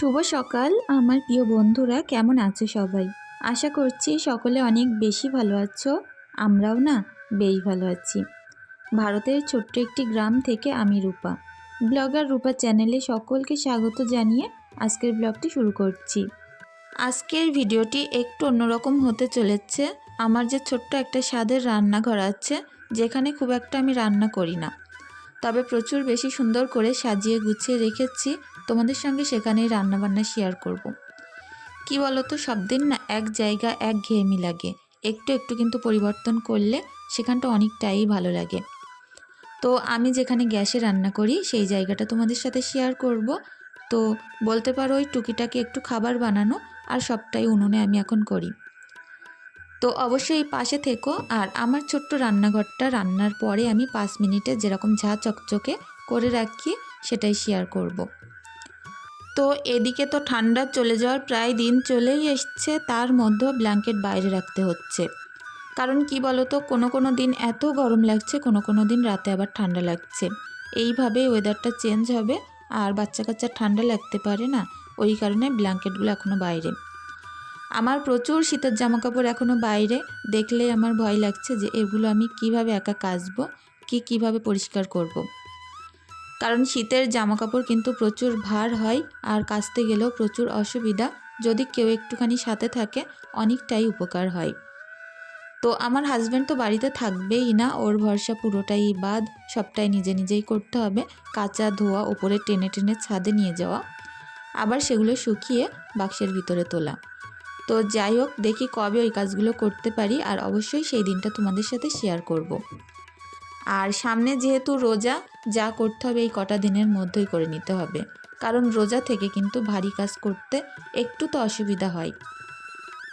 শুভ সকাল। আমার প্রিয় বন্ধুরা, কেমন আছো সবাই? আশা করছি সকলে অনেক বেশি ভালো আছো, আমরাও না বেশ ভালো আছি। ভারতের ছোট্ট একটি গ্রাম থেকে আমি রূপা। ব্লগার রূপা চ্যানেলে সকলকে স্বাগত জানিয়ে আজকের ব্লগটি শুরু করছি। আজকের ভিডিওটি একটু অন্যরকম হতে চলেছে। আমার যে ছোট্ট একটা স্বাদের রান্নাঘর আছে, যেখানে খুব একটা আমি রান্না করি না। তবে প্রচুর বেশি সুন্দর করে সাজিয়ে গুছিয়ে রেখেছি তোমাদের সঙ্গে সেখানেই রান্নাবান্না শেয়ার করব। কি বলো তো সব দিন না এক জায়গা, এক ঘেয়েমি লাগে একটু একটু কিন্তু পরিবর্তন করলে সেখানটা অনেকটাই ভালো লাগে তো আমি যেখানে গ্যাসে রান্না করি, সেই জায়গাটা তোমাদের সাথে শেয়ার করব তো বলতে পারো ওই টুকিটাকে একটু খাবার বানানো আর সবটাই উনুনে আমি এখন করি তো অবশ্যই পাশে থেকো আর আমার ছোট্ট রান্নাঘরটা রান্নার পরে আমি পাঁচ মিনিটে যেরকম ঝা চকচকে করে রাখি, সেটাই শেয়ার করব। তো এদিকে তো ঠান্ডা চলে যাওয়ার প্রায় দিন চলেই এসছে, তার মধ্যেও ব্ল্যাঙ্কেট বাইরে রাখতে হচ্ছে। কারণ কি বলতো, কোনো কোনো দিন এত গরম লাগছে, কোনো কোনো দিন রাতে আবার ঠান্ডা লাগছে। এইভাবে ওয়েদারটা চেঞ্জ হবে, আর বাচ্চা কাচ্চা ঠান্ডা লাগতে পারে না, ওই কারণে ব্ল্যাঙ্কেটগুলো এখনও বাইরে। আমার প্রচুর শীতের জামা কাপড় এখনও বাইরে, দেখলে আমার ভয় লাগছে যে এগুলো আমি কীভাবে একা কাচবো, কি কীভাবে পরিষ্কার করব। কারণ শীতের জামা কাপড় কিন্তু প্রচুর ভার হয় আর কাচতে গেলেও প্রচুর অসুবিধা। যদি কেউ একটুখানি সাথে থাকে, অনেকটাই উপকার হয়। তো আমার হাজব্যান্ড তো বাড়িতে থাকবেই না, ওর ভরসা পুরোটাই বাদ, সবটাই নিজে নিজেই করতে হবে, কাঁচা ধোয়া, ওপরে টেনে টেনে ছাদে নিয়ে যাওয়া, আবার সেগুলো শুকিয়ে বাক্সের ভিতরে তোলা। তো যাই হোক, দেখি কবে ওই কাজগুলো করতে পারি, আর অবশ্যই সেই দিনটা তোমাদের সাথে শেয়ার করব। আর সামনে যেহেতু রোজা যা করতে হবে এই কটা দিনের মধ্যেই করে নিতে হবে। কারণ রোজা থেকে কিন্তু ভারী কাজ করতে একটু তো অসুবিধা হয়।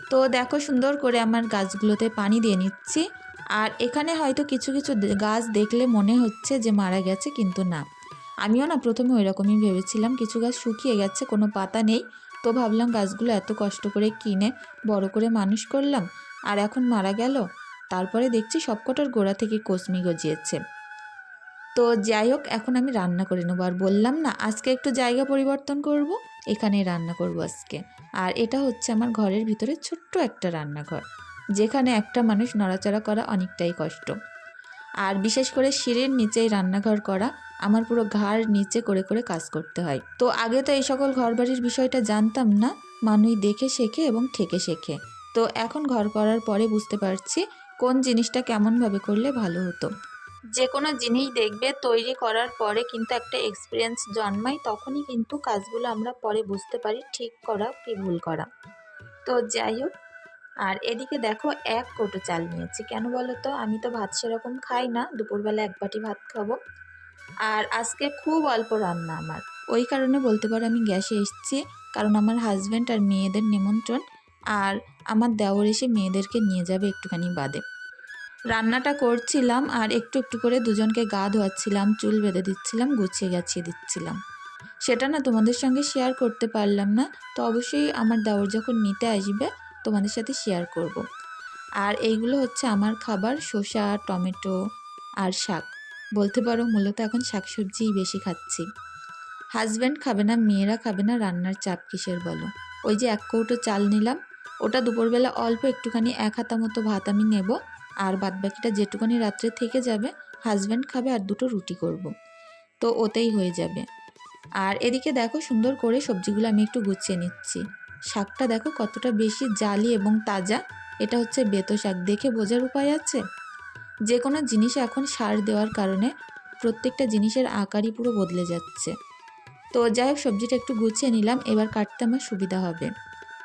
তো দেখো সুন্দর করে আমার গাছগুলোতে পানি দিয়ে নিচ্ছি। আর এখানে হয়তো কিছু কিছু গাছ দেখলে মনে হচ্ছে যে মারা গেছে, কিন্তু না। আমিও না প্রথমে ওই রকমই ভেবেছিলাম, কিছু গাছ শুকিয়ে গেছে, কোনো পাতা নেই। তো ভাবলাম গাছগুলো এত কষ্ট করে কিনে বড় করে মানুষ করলাম, আর এখন মারা গেল। তারপরে দেখছি সবকটার গোড়া থেকে কসমি গজিয়েছে। তো যাই হোক, এখন আমি রান্না করে নেব। আর বললাম না, আজকে একটু জায়গা পরিবর্তন করব। এখানেই রান্না করব আজকে। আর এটা হচ্ছে আমার ঘরের ভিতরে ছোট্ট একটা রান্নাঘর, যেখানে একটা মানুষ নড়াচড়া করা অনেকটাই কষ্ট। আর বিশেষ করে সিঁড়ির নিচেই রান্নাঘর করা, আমার পুরো ঘাড় নিচে করে করে কাজ করতে হয়। তো আগে তো এই সকল ঘরবাড়ির বিষয়টা জানতাম না মানুষ দেখে শেখে এবং ঠেকে শেখে। তো এখন ঘর করার পরে বুঝতে পারছি কোন জিনিসটা কেমনভাবে করলে ভালো হতো। যে কোনো জিনিস দেখবে তৈরি করার পরে কিন্তু একটা এক্সপিরিয়েন্স জন্মায়, তখনই কিন্তু কাজগুলো আমরা পরে বুঝতে পারি ঠিক করা কি ভুল করা। তো যাই হোক, আর এদিকে দেখো এক কোটো চাল নিয়েছি। কেন বলো তো আমি তো ভাত সেরকম খাই না, দুপুরবেলা এক বাটি ভাত খাব। আর আজকে খুব অল্প রান্না আমার। ওই কারণে বলতে পারো আমি গ্যাসে এসেছি, কারণ আমার হাজব্যান্ড আর মেয়েদের নিমন্ত্রণ। আর আমার দেওর এসে মেয়েদেরকে নিয়ে যাবে একটুখানি বাদে। রান্নাটা করছিলাম আর একটু একটু করে দুজনকে গা ধোয়াচ্ছিলাম, চুল বেঁধে দিচ্ছিলাম, গুছিয়ে গাছিয়ে দিচ্ছিলাম। সেটা না তোমাদের সঙ্গে শেয়ার করতে পারলাম না, তো অবশ্যই আমার দেওর যখন নিতে আসবে, তোমাদের সাথে শেয়ার করব। আর এইগুলো হচ্ছে আমার খাবার, শসা, টমেটো আর শাক। বলতে পারো মূলত এখন শাকসবজিই বেশি খাচ্ছি। হাজব্যান্ড খাবে না, মেয়েরা খাবে না, রান্নার চাপ কিসের বলো? ওই যে এক কৌটো চাল নিলাম, ওটা দুপুরবেলা অল্প একটুখানি এক হাতা মতো ভাত আমি নেব আর বাদবাকিটা যেটুকুনি রাত্রে থেকে যাবে হাজব্যান্ড খাবে আর দুটো রুটি করব। তো ওতেই হয়ে যাবে। আর এদিকে দেখো সুন্দর করে সবজিগুলো আমি একটু গুছিয়ে নিচ্ছি। শাকটা দেখো কতটা বেশি জালি এবং তাজা। এটা হচ্ছে বেতো শাক। দেখে বোঝার উপায় আছে? যে কোনো জিনিসে এখন সার দেওয়ার কারণে প্রত্যেকটা জিনিসের আকারই পুরো বদলে যাচ্ছে। তো যাই হোক, সবজিটা একটু গুছিয়ে নিলাম। এবার কাটতে আমার সুবিধা হবে।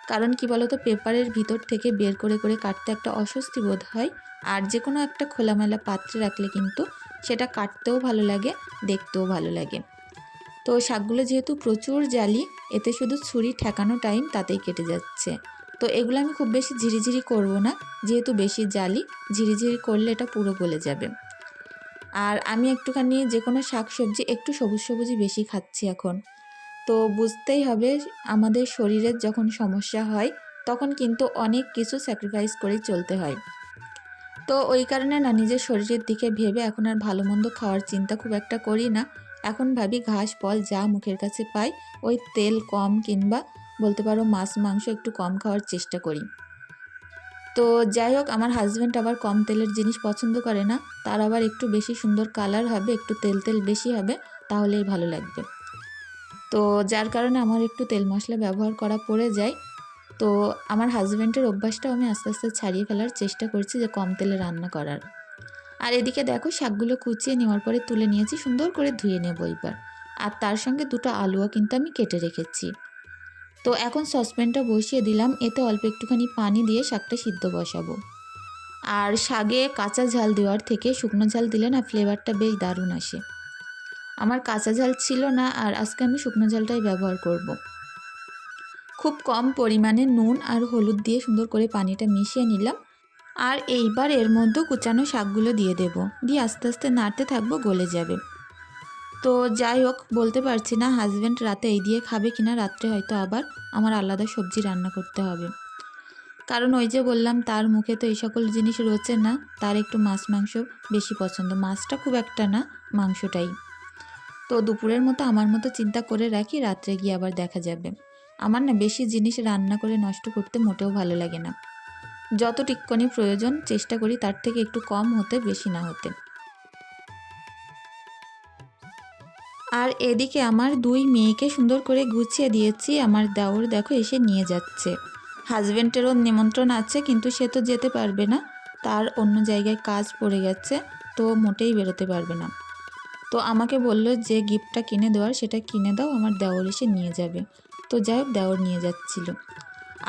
কারণ কি বলতো, পেপারের ভিতর থেকে বের করে করে কাটতে একটা অস্বস্তি বোধ হয়। আর যে কোনো একটা খোলামেলা পাত্রে রাখলে কিন্তু সেটা কাটতেও ভালো লাগে, দেখতেও ভালো লাগে। তো শাকগুলো যেহেতু প্রচুর জালি, এতে শুধু ছুরি ঠেকানো টাইম তাতেই কেটে যাচ্ছে। তো এগুলো আমি খুব বেশি ঝিরিঝিরি করব না, যেহেতু বেশি জালি, ঝিরিঝিরি করলে এটা পুরো গলে যাবে। আর আমি একটুখানি যে কোনো শাক সবজি একটু সবুজ সবুজই বেশি খাচ্ছি এখন। তো বুঝতেই হবে, আমাদের শরীরের যখন সমস্যা হয়, তখন কিন্তু অনেক কিছু স্যাক্রিফাইস করেই চলতে হয়। তো ওই কারণে না নিজের শরীরের দিকে ভেবে এখন আর ভালো মন্দ খাওয়ার চিন্তা খুব একটা করি না। এখন ভাবি ঘাস, ফল যা মুখের কাছে পাই, ওই তেল কম কিংবা বলতে পারো মাছ, মাংস একটু কম খাওয়ার চেষ্টা করি। তো যাই হোক, আমার হাজব্যান্ড আবার কম তেলের জিনিস পছন্দ করে না, তার আবার একটু বেশি সুন্দর কালার হবে, একটু তেল তেল বেশি হবে, তাহলেই ভালো লাগবে। তো যার কারণে আমার একটু তেল মশলা ব্যবহার করা পড়ে যায় তো আমার হাজব্যান্ডের অভ্যাসটাও আমি আস্তে আস্তে ছাড়িয়ে ফেলার চেষ্টা করছি যে কম তেলে রান্না করার। আর এদিকে দেখো, শাকগুলো কুচিয়ে নেওয়ার পরে তুলে নিয়েছি, সুন্দর করে ধুয়ে নেব এবার। আর তার সঙ্গে দুটো আলুও কিন্তু আমি কেটে রেখেছি। তো এখন সসপ্যানটা বসিয়ে দিলাম, এতে অল্প একটুখানি পানি দিয়ে শাকটা সিদ্ধ বসাবো। আর শাগে কাঁচা ঝাল দেওয়ার থেকে শুকনো ঝাল দিলে না ফ্লেভারটা বেশ দারুণ আসে। আমার কাঁচা ঝাল ছিল না, আর আজকে আমি শুকনো ঝালটাই ব্যবহার করব। খুব কম পরিমাণে নুন আর হলুদ দিয়ে সুন্দর করে পানিটা মিশিয়ে নিলাম। আর এইবার এর মধ্যে কুচানো শাকগুলো দিয়ে দেব। দিয়ে আস্তে আস্তে নাড়তে থাকব, গলে যাবে। তো যাই হোক, বলতে পারছি না হাজব্যান্ড রাতে এই দিয়ে খাবে কিনা, রাত্রে হয়তো আবার আমার আলাদা সবজি রান্না করতে হবে। কারণ ওই যে বললাম, তার মুখে তো এই সকল জিনিস রয়েছে না, তার একটু মাছ মাংস বেশি পছন্দ। মাছটা খুব একটা না, মাংসটাই। তো দুপুরের মতো আমার মতো চিন্তা করে রাখি, রাত্রে গিয়ে আবার দেখা যাবে। আমার না বেশি জিনিস রান্না করে নষ্ট করতে মোটেও ভালো লাগে না। যত টিক্কনি প্রয়োজন, চেষ্টা করি তার থেকে একটু কম হতে, বেশি না হতে। আর এদিকে আমার দুই মেয়েকে সুন্দর করে গুছিয়ে দিয়েছি। আমার দেওর দেখো এসে নিয়ে যাচ্ছে। হাজব্যান্ডেরও নিমন্ত্রণ আছে, কিন্তু সে তো যেতে পারবে না। তার অন্য জায়গায় কাজ পড়ে গেছে, তো মোটেই বেরোতে পারবে না। তো আমাকে বলল, যে গিফটটা কিনে দেওয়ার, সেটা কিনে দাও, আমার দেওর এসে নিয়ে যাবে। তো যাই হোক, দেওর নিয়ে যাচ্ছিল।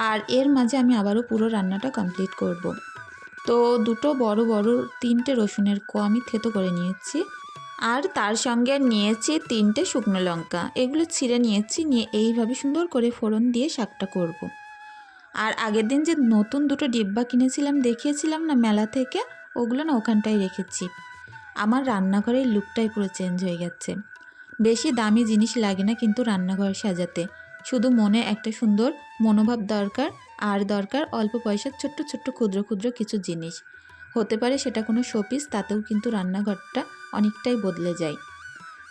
আর এর মাঝে আমি আবারও পুরো রান্নাটা কমপ্লিট করব। তো দুটো বড় বড় তিনটে রসুনের কো আমি থেতো করে নিয়েছি। আর তার সঙ্গে নিয়েছি তিনটে শুকনো লঙ্কা। এগুলো ছিঁড়ে নিয়েছি, নিয়ে এইভাবে সুন্দর করে ফোড়ন দিয়ে শাকটা করব। আর আগের দিন যে নতুন দুটো ডিব্বা কিনেছিলাম, দেখিয়েছিলাম না মেলা থেকে, ওগুলো না ওখানটায় রেখেছি। আমার রান্নাঘরের লুকটাই পুরো চেঞ্জ হয়ে গেছে। বেশি দামি জিনিস লাগে না কিন্তু রান্নাঘর সাজাতে। শুধু মনে একটা সুন্দর মনোভাব দরকার, আর দরকার অল্প পয়সার ছোট্ট ছোট্ট ক্ষুদ্র ক্ষুদ্র কিছু জিনিস। হতে পারে সেটা কোনো শোপিস, তাতেও কিন্তু রান্নাঘরটা অনেকটাই বদলে যায়।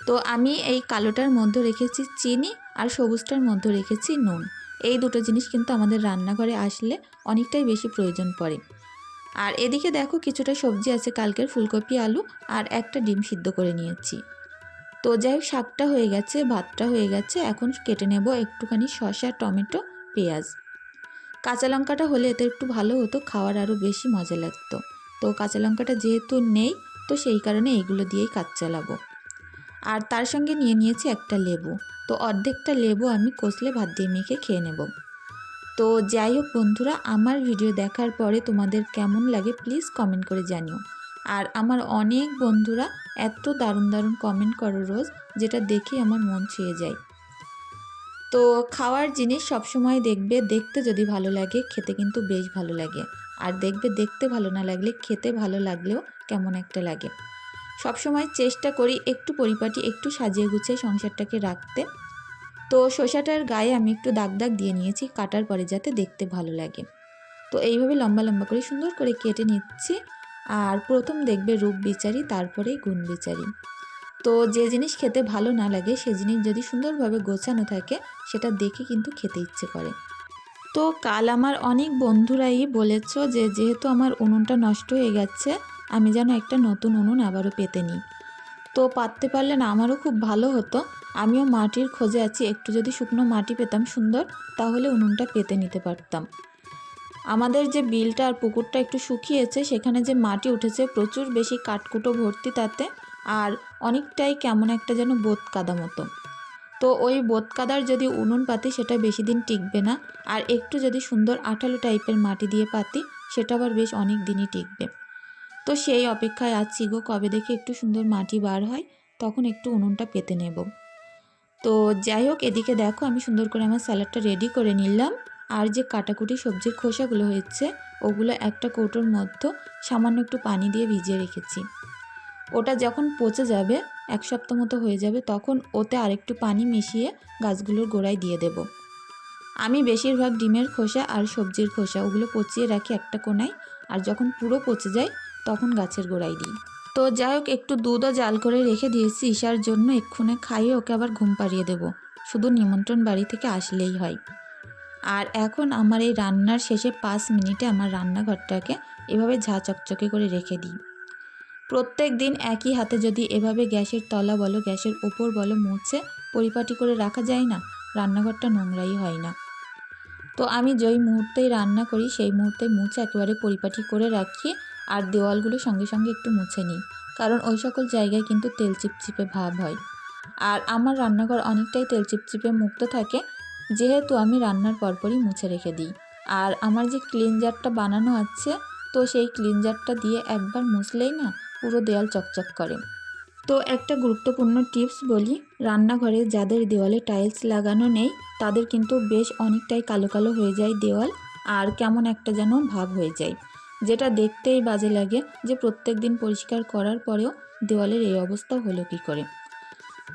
তো আমি এই কালোটার মধ্যে রেখেছি চিনি আর সবুজটার মধ্যে রেখেছি নুন। এই দুটো জিনিস কিন্তু আমাদের রান্নাঘরে আসলে অনেকটাই বেশি প্রয়োজন পড়ে। আর এদিকে দেখো কিছুটা সবজি আছে, কালকের ফুলকপি, আলু আর একটা ডিম সিদ্ধ করে নিয়েছি। তো যাই হোক, শাকটা হয়ে গেছে, ভাতটা হয়ে গেছে। এখন কেটে নেব একটুখানি শসা, টমেটো, পেঁয়াজ। কাঁচা লঙ্কাটা হলে এতে একটু ভালো হতো, খাওয়ার আরও বেশি মজা লাগতো। তো কাঁচা লঙ্কাটা যেহেতু নেই, তো সেই কারণে এইগুলো দিয়েই কাজ চালাবো। আর তার সঙ্গে নিয়ে নিয়েছি একটা লেবু। তো অর্ধেকটা লেবু আমি কষলে ভাত দিয়ে মেখে খেয়ে নেব। তো যাই হোক বন্ধুরা, আমার ভিডিও দেখার পরে তোমাদের কেমন লাগে প্লিজ কমেন্ট করে জানিও। আর আমার অনেক বন্ধুরা এত দারুণ দারুণ কমেন্ট করো রোজ, যেটা দেখে আমার মন ছুঁয়ে যায়। তো খাওয়ার জিনিস সবসময় দেখবে, দেখতে যদি ভালো লাগে, খেতে কিন্তু বেশ ভালো লাগে। আর দেখবে দেখতে ভালো না লাগলে, খেতে ভালো লাগলেও কেমন একটা লাগে। সবসময় চেষ্টা করি একটু পরিপাটি, একটু সাজিয়ে গুছিয়ে সংসারটাকে রাখতে। তো শসাটার গায়ে আমি একটু দাগ দাগ দিয়ে নিয়েছি, কাটার পরে যাতে দেখতে ভালো লাগে। তো এইভাবে লম্বা লম্বা করে সুন্দর করে কেটে নিচ্ছি। আর প্রথম দেখবে রূপ বিচারি তারপরেই গুণ বিচারি তো যে জিনিস খেতে ভালো না লাগে, সে জিনিস যদি সুন্দরভাবে গোছানো থাকে, সেটা দেখে কিন্তু খেতে ইচ্ছে করে। তো কাল আমার অনেক বন্ধুরাই বলেছ যে, যেহেতু আমার উনুনটা নষ্ট হয়ে গেছে, আমি যেন একটা নতুন উনুন আবারও পেতে নিই। তো পাততে পারলে না, আমারও খুব ভালো হতো। আমিও মাটির খোঁজে আছি, একটু যদি শুকনো মাটি পেতাম সুন্দর, তাহলে উনুনটা পেতে নিতে পারতাম। আমাদের যে বিলটা আর পুকুরটা একটু শুকিয়েছে, সেখানে যে মাটি উঠেছে, প্রচুর বেশি কাঠকুটো ভর্তি তাতে, আর অনেকটাই কেমন একটা যেন বোত কাদা মতো। তো ওই বোত কাদার যদি উনুন পাতি, সেটা বেশি দিন টিকবে না। আর একটু যদি সুন্দর আঠালো টাইপের মাটি দিয়ে পাতি, সেটা আবার বেশ অনেক দিনই টিকবে। তো সেই অপেক্ষায় আছি গো কবে দেখে একটু সুন্দর মাটি বার হয়, তখন একটু উনুনটা পেতে নেব। তো যাই হোক, এদিকে দেখো আমি সুন্দর করে আমার স্যালাডটা রেডি করে নিলাম। আর যে কাটাকুটি সবজির খোসাগুলো হয়েছে, ওগুলো একটা কৌটোর মধ্যে সামান্য একটু পানি দিয়ে ভিজিয়ে রেখেছি। ওটা যখন পচে যাবে, এক সপ্তাহ মতো হয়ে যাবে, তখন ওতে আরেকটু পানি মিশিয়ে গাছগুলোর গোড়ায় দিয়ে দেব। আমি বেশিরভাগ ডিমের খোসা আর সবজির খোসা ওগুলো পচিয়ে রাখি একটা কোনায়, আর যখন পুরো পচে যায়, তখন গাছের গোড়ায় দিই। তো যাই হোক, একটু দুধও জাল করে রেখে দিয়েছি, ঈশার জন্য এক্ষুনি খাইয়ে ওকে আবার ঘুম পাড়িয়ে দেবো। শুধু নিমন্ত্রণ বাড়ি থেকে আসলেই হয়। আর এখন আমার এই রান্নার শেষে পাঁচ মিনিটে আমার রান্নাঘরটাকে এভাবে ঝা চকচকে করে রেখে দিই। প্রত্যেক দিন একই হাতে যদি এভাবে গ্যাসের তলা বলো, গ্যাসের ওপর বলো মুছে পরিপাটি করে রাখা যায় না, রান্নাঘরটা নোংরাই হয় না। তো আমি যেই মুহূর্তেই রান্না করি, সেই মুহূর্তে মুছে একেবারে পরিপাটি করে রাখি আর দেওয়ালগুলো সঙ্গে সঙ্গে একটু মুছে নিই, কারণ ওই সকল জায়গায় কিন্তু তেল চিপচিপে ভাব হয়। আর আমার রান্নাঘর অনেকটাই তেল চিপচিপে মুক্ত থাকে যেহেতু আমি রান্নার পরপরই মুছে রেখে দিই। আর আমার যে ক্লিনজারটা বানানো আছে, তো সেই ক্লিনজারটা দিয়ে একবার মুছলেই না পুরো দেয়াল চকচক করে। তো একটা গুরুত্বপূর্ণ টিপস বলি, রান্নাঘরে যাদের দেওয়ালে টাইলস লাগানো নেই, তাদের কিন্তু বেশ অনেকটাই কালো কালো হয়ে যায় দেওয়াল, আর কেমন একটা যেন ভাব হয়ে যায়। যেটা দেখতেই বাজে লাগে যে প্রত্যেক দিন পরিষ্কার করার পরেও দেওয়ালের এই অবস্থা হলো কী করে।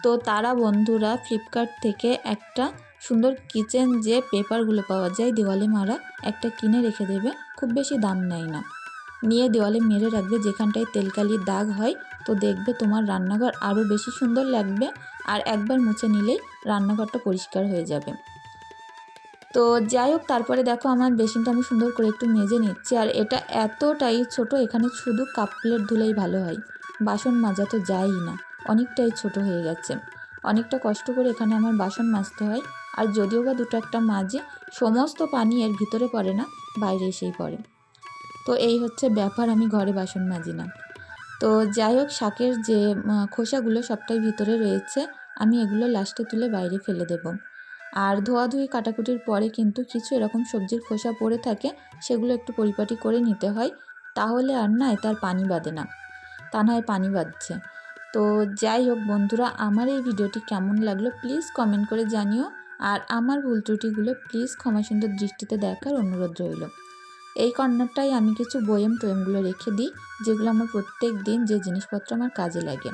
তো তারা বন্ধুরা ফ্লিপকার্ট থেকে একটা সুন্দর কিচেন যে পেপারগুলো পাওয়া যায় দেওয়ালে মারা, একটা কিনে রেখে দেবে, খুব বেশি দাম নেয় না। নিয়ে দেওয়ালে মেরে রাখবে যেখানটায় তেলকালির দাগ হয়, তো দেখবে তোমার রান্নাঘর আরও বেশি সুন্দর লাগবে আর একবার মুছে নিলেই রান্নাঘরটা পরিষ্কার হয়ে যাবে। তো যাই হোক, তারপরে দেখো আমার বেসিনটা আমি সুন্দর করে একটু মেজে নিচ্ছি আর এটা এতটাই ছোট, এখানে শুধু কাপ প্লেট ধুলেই ভালো হয়। বাসন মাজা তো যায়ই না, অনেকটাই ছোট হয়ে গেছে। অনেকটা কষ্ট করে এখানে আমার বাসন মাজতে হয়। আর যদিও বা দুটো একটা মাঝে, সমস্ত পানি এর ভিতরে পড়ে না, বাইরে এসেই পড়ে। তো এই হচ্ছে ব্যাপার, আমি ঘরে বাসন মাজি না। তো যাই হোক, শাকের যে খোসাগুলো সবটাই ভিতরে রয়েছে, আমি এগুলো লাস্টে তুলে বাইরে ফেলে দেব। আর ধোয়াধুয়ি কাটাকুটির পরে কিন্তু কিছু এরকম সবজির খোসা পড়ে থাকে, সেগুলো একটু পরিপাটি করে নিতে হয়, তাহলে আর না তার পানি বাঁধে না। তা নয় পানি বাঁধছে। তো যাই হোক বন্ধুরা, আমার এই ভিডিওটি কেমন লাগল, প্লিজ কমেন্ট করে জানিও। আর আমার ভুল ত্রুটিগুলো প্লিজ ক্ষমা সুন্দর দৃষ্টিতে দেখার অনুরোধ রইল। এই কর্নারটাই আমি কিছু বয়েম টয়েমগুলো রেখে দিই, যেগুলো আমার প্রত্যেক দিন যে জিনিসপত্র আমার কাজে লাগে।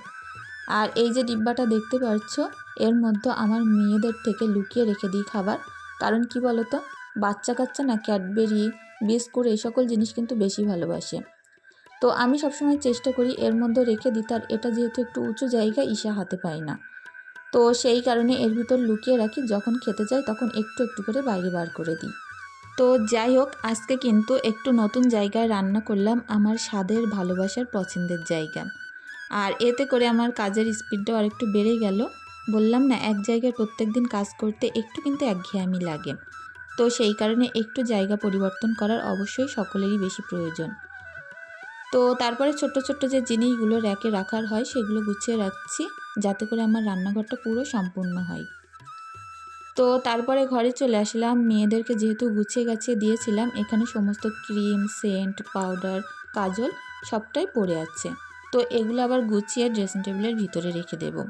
আর এই যে ডিব্বাটা দেখতে পাচ্ছ, এর মধ্যে আমার মেয়েদের থেকে লুকিয়ে রেখে দিই খাবার। কারণ কি বলতো বাচ্চা কাচ্চা না ক্যাডবেরি, বিস্কুট এই সকল জিনিস কিন্তু বেশি ভালোবাসে। তো আমি সবসময় চেষ্টা করি এর মধ্যে রেখে দিই, তার এটা যেহেতু একটু উঁচু জায়গা ঈশা হাতে পায় না। তো সেই কারণে এর ভিতর লুকিয়ে রাখি। যখন খেতে যাই, তখন একটু একটু করে বাইরে বার করে দিই। তো যাই হোক, আজকে কিন্তু একটু নতুন জায়গায় রান্না করলাম। আমার স্বাদের ভালোবাসার পছন্দের জায়গা। আর এতে করে আমার কাজের স্পিডটাও আর একটু বেড়ে গেল। বললাম না, এক জায়গায় প্রত্যেক দিন কাজ করতে একটু কিন্তু একঘেয়েমি লাগে। তো সেই কারণে একটু জায়গা পরিবর্তন করার অবশ্যই সকলেরই বেশি প্রয়োজন। তো তারপরে ছোট্ট ছোট্ট যে জিনিসগুলো র্যাকে রাখার হয়, সেগুলো গুছিয়ে রাখছি। যাতে করে আমার রান্নাঘরটা পুরো সম্পূর্ণ হয়। তো তারপরে ঘরে চলে আসলাম। মেয়েদেরকে যেহেতু গুছিয়ে গাছিয়ে দিয়েছিলাম, এখানে সমস্ত ক্রিম, সেন্ট, পাউডার, কাজল সবটাই পড়ে আছে। তো এগুলো আবার গুছিয়ে ড্রেসিং টেবিলের ভিতরে রেখে দেব।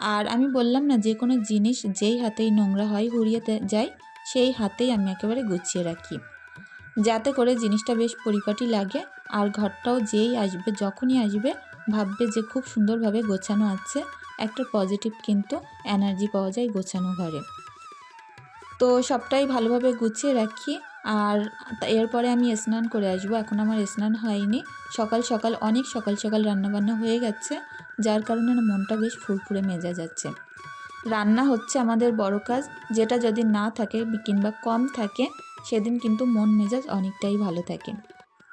আর আমি বললাম না, যে কোনো জিনিস যেই হাতেই নোংরা হয়, হুড়িয়ে যায়, সেই হাতেই আমি একেবারে গুছিয়ে রাখি। যাতে করে জিনিসটা বেশ পরিপাটি লাগে, আর ঘরটাও যেই আসবে, যখনই আসবে ভাববে যে খুব সুন্দরভাবে গোছানো আছে। একটা পজিটিভ কিন্তু এনার্জি পাওয়া যায় গোছানো ঘরে। তো সবটাই ভালোভাবে গুছিয়ে রাখি। আর এরপরে আমি স্নান করে আসব। এখন আমার স্নান হয়নি। সকাল সকাল, অনেক সকাল সকাল রান্নাবান্না হয়ে গেছে, যার কারণে মনটা বেশ ফুরফুরে মেজা যাচ্ছে রান্না হচ্ছে আমাদের বড় কাজ। যেটা যদি না থাকে কিংবা কম থাকে, সেদিন কিন্তু মন মেজাজ অনেকটাই ভালো থাকে।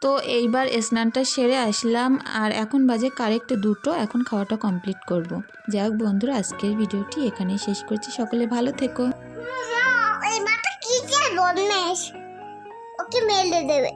তো এইবার স্নানটা সেরে আসলাম আর এখন বাজে কারেক্ট দুটো, এখন খাওয়াটা কমপ্লিট করব। যাই হোক বন্ধুরা, আজকের ভিডিওটি এখানেই শেষ করছি। সকলে ভালো থেকো। মেলে দেবে।